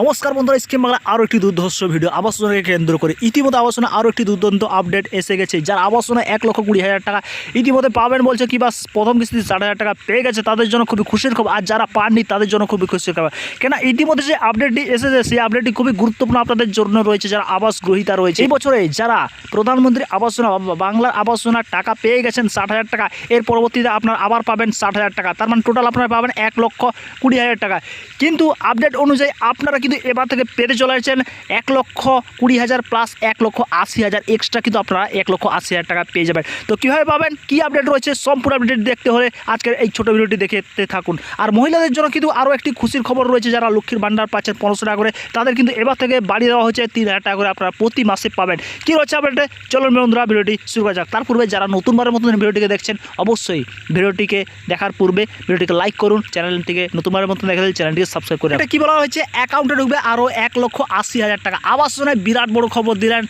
নমস্কার বন্ধুরা স্কিম বাংলা আরও একটি দুর্ধর্ষ ভিডিও আবাসনকে কেন্দ্র করে ইতিমধ্যে আবাসনে আরও একটি দুর্দান্ত আপডেট এসে গেছে। যার আবাসনে এক লক্ষ কুড়ি হাজার টাকা ইতিমধ্যে পাবেন বলছে কি বা প্রথম কিস্তিতে ষাট হাজার টাকা পেয়ে গেছে, তাদের জন্য খুবই খুশির খবর। আর যারা পাননি, তাদের জন্য খুবই খুশির খবর। কেন ইতিমধ্যে যে আপডেটটি এসেছে, সেই আপডেটটি খুবই গুরুত্বপূর্ণ আপনাদের জন্য রয়েছে, যারা আবাস গ্রহীতা রয়েছে। এই বছরে যারা প্রধানমন্ত্রী আবাস যোজনা বা বাংলার আবাস যোজনার টাকা পেয়ে গেছেন ষাট হাজার টাকা, এর পরবর্তীতে আপনার আবার পাবেন ষাট হাজার টাকা। তার মানে টোটাল আপনারা পাবেন এক লক্ষ কুড়ি হাজার টাকা। কিন্তু আপডেট অনুযায়ী আপনারা কিন্তু এবার থেকে পেতে চলে আসছেন এক লক্ষ কুড়ি হাজার প্লাস এক লক্ষ আশি হাজার এক্সট্রা কিন্তু আপনারা এক লক্ষ আশি হাজার টাকা পেয়ে যাবেন। তো কীভাবে পাবেন? কী আপডেট রয়েছে? সম্পূর্ণ আপডেট দেখতে হলে আজকের এই ছোটো ভিডিওটি দেখতে থাকুন। আর মহিলাদের জন্য কিন্তু আরও একটি খুশির খবর রয়েছে যারা লক্ষ্মীর ভাণ্ডার পাচ্ছেন পনেরোশো টাকা করে। তাদের কিন্তু এবার থেকে বাড়িয়ে দেওয়া হয়েছে তিন হাজার টাকা করে আপনারা প্রতি মাসে পাবেন। কী রয়েছে আপডেটে চলুন বন্ধুরা ভিডিওটি শুরু করা যাক। তার পূর্বে যারা নতুনবারের মতন ভিডিওটিকে দেখছেন, অবশ্যই ভিডিওটিকে দেখার পূর্বে ভিডিওটিকে লাইক করুন। চ্যানেলটিকে নতুনবারের মতন দেখা চ্যানেলটিকে সাবস্ক্রাইব করে এটা কী বলা হয়েছে? অ্যাকাউন্টে ঢুকবে আরও এক লক্ষ আশি হাজার টাকা। আবাস যোজনায় বিরাট বড় খবর দিলেন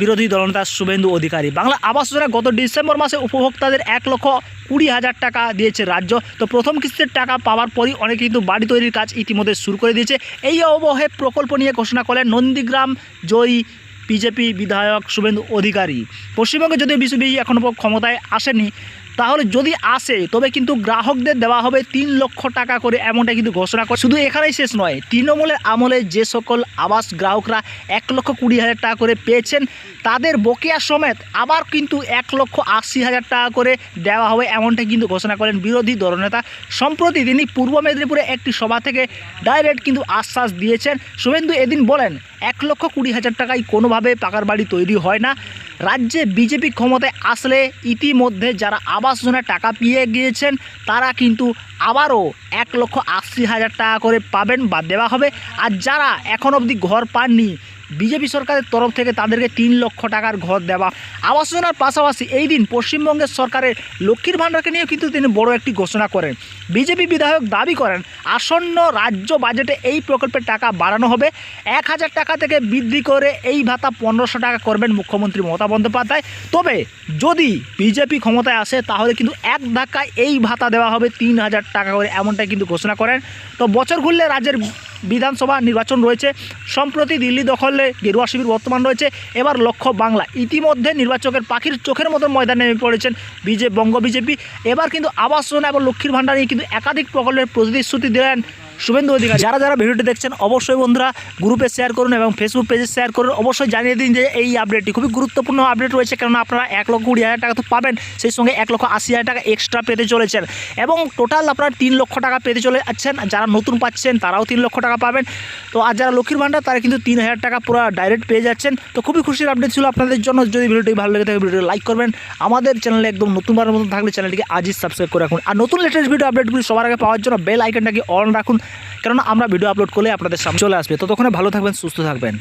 বিরোধী দলনেতা শুভেন্দু অধিকারী। বাংলা আবাস যোজনা গত ডিসেম্বর মাসে উপভোক্তাদের এক লক্ষ কুড়ি হাজার টাকা দিয়েছে রাজ্য। তো প্রথম কিস্তির টাকা পাওয়ার পরই অনেকে কিন্তু বাড়ি তৈরির কাজ ইতিমধ্যে শুরু করে দিয়েছে। এই অবহে প্রকল্প নিয়ে ঘোষণা করলেন নন্দীগ্রাম জয়ী বিজেপি বিধায়ক শুভেন্দু অধিকারী। পশ্চিমবঙ্গে যদিও বিসিবি এখনও ক্ষমতায় আসেনি তাহলে যদি আসে, তবে কিন্তু গ্রাহকদের দেওয়া হবে তিন লক্ষ টাকা করে এমনটা কিন্তু ঘোষণা করে। শুধু এখানেই শেষ নয়, তৃণমূলের আমলে যে সকল আবাস গ্রাহকরা এক লক্ষ কুড়ি হাজার টাকা করে পেয়েছেন, তাদের বকেয়া সমেত আবার কিন্তু এক লক্ষ আশি হাজার টাকা করে দেওয়া হবে এমনটা কিন্তু ঘোষণা করেন বিরোধী দলনেতা। সম্প্রতি তিনি পূর্ব মেদিনীপুরে একটি সভা থেকে ডাইরেক্ট কিন্তু আশ্বাস দিয়েছেন। শুভেন্দু এদিন বলেন, এক লক্ষ কুড়ি হাজার টাকায় কোনোভাবে পাকার বাড়ি তৈরি হয় না। রাজ্যে বিজেপি ক্ষমতায় আসলে ইতিমধ্যে যারা আবাস যোজনার টাকা পেয়ে গিয়েছেন, তারা কিন্তু আবারও এক লক্ষ আশি হাজার টাকা করে পাবেন বা দেওয়া হবে। আর যারা এখন অবধি ঘর পাননি বিজেপি সরকারের তরফ থেকে তাদেরকে তিন লক্ষ টাকার ঘর দেওয়া। আবাস যোজনার পাশাপাশি এই দিন পশ্চিমবঙ্গের সরকারের লক্ষ্মীর ভাণ্ডারকে নিয়েও কিন্তু তিনি বড় একটি ঘোষণা করেন। বিজেপি বিধায়ক দাবি করেন, আসন্ন রাজ্য বাজেটে এই প্রকল্পের টাকা বাড়ানো হবে। এক হাজার টাকা থেকে বৃদ্ধি করে এই ভাতা পনেরোশো টাকা করবেন মুখ্যমন্ত্রী মমতা বন্দ্যোপাধ্যায়। তবে যদি বিজেপি ক্ষমতায় আসে, তাহলে কিন্তু এক ধাক্কায় এই ভাতা দেওয়া হবে তিন হাজার টাকা করে এমনটাই কিন্তু ঘোষণা করেন। তো বছর ঘুরলে রাজ্যের বিধানসভা নির্বাচন রয়েছে। সম্প্রতি দিল্লি দখলে গেরুয়া শিবির বর্তমান রয়েছে। এবার লক্ষ্য বাংলা। ইতিমধ্যে নির্বাচকের পাখির চোখের মতো ময়দানে নেমে পড়েছেন বিজে বঙ্গ বিজেপি। এবার কিন্তু আবাস যোজনা এবং লক্ষ্মীর ভাণ্ডার নিয়ে কিন্তু একাধিক প্রকল্পের প্রতিশ্রুতি দিলেন শুভেন্দু অধিকারী। যারা যারা ভিডিওটি দেখছেন, অবশ্যই বন্ধুরা গ্রুপে শেয়ার করুন এবং ফেসবুক পেজে শেয়ার করুন। অবশ্যই জানিয়ে দিন যে এই আপডেটটি খুবই গুরুত্বপূর্ণ আপডেট রয়েছে, কেননা আপনারা এক লক্ষ কুড়ি হাজার টাকা তো পাবেন, সেই সঙ্গে এক লক্ষ আশি হাজার টাকা এক্সট্রা পেতে চলেছেন। এবং টোটাল আপনারা তিন লক্ষ টাকা পেতে চলে যাচ্ছেন। যারা নতুন পাচ্ছেন, তারাও তিন লক্ষ টাকা পাবেন। তো আর যারা লক্ষ্মীর ভাণ্ডার, তারা কিন্তু তিন হাজার টাকা পুরো ডাইরেক্ট পেয়ে যাচ্ছেন। তো খুবই খুশির আপডেট ছিল আপনাদের জন্য। যদি ভিডিওটি ভালো লেগে থাকে ভিডিওটি লাইক করবেন। আমাদের চ্যানেলে একদম নতুনবার মতন থাকলে চ্যানেলটিকে আজই সাবস্ক্রাইব করে রাখুন। আর নতুন লেটেস্ট ভিডিও আপডেটগুলি সবার আগে পাওয়ার জন্য বেল আইকনটাকে অন রাখুন। কেননা আমরা ভিডিও আপলোড করলে আপনাদের সামনে চলে আসবে। ততক্ষণে ভালো থাকবেন সুস্থ থাকবেন।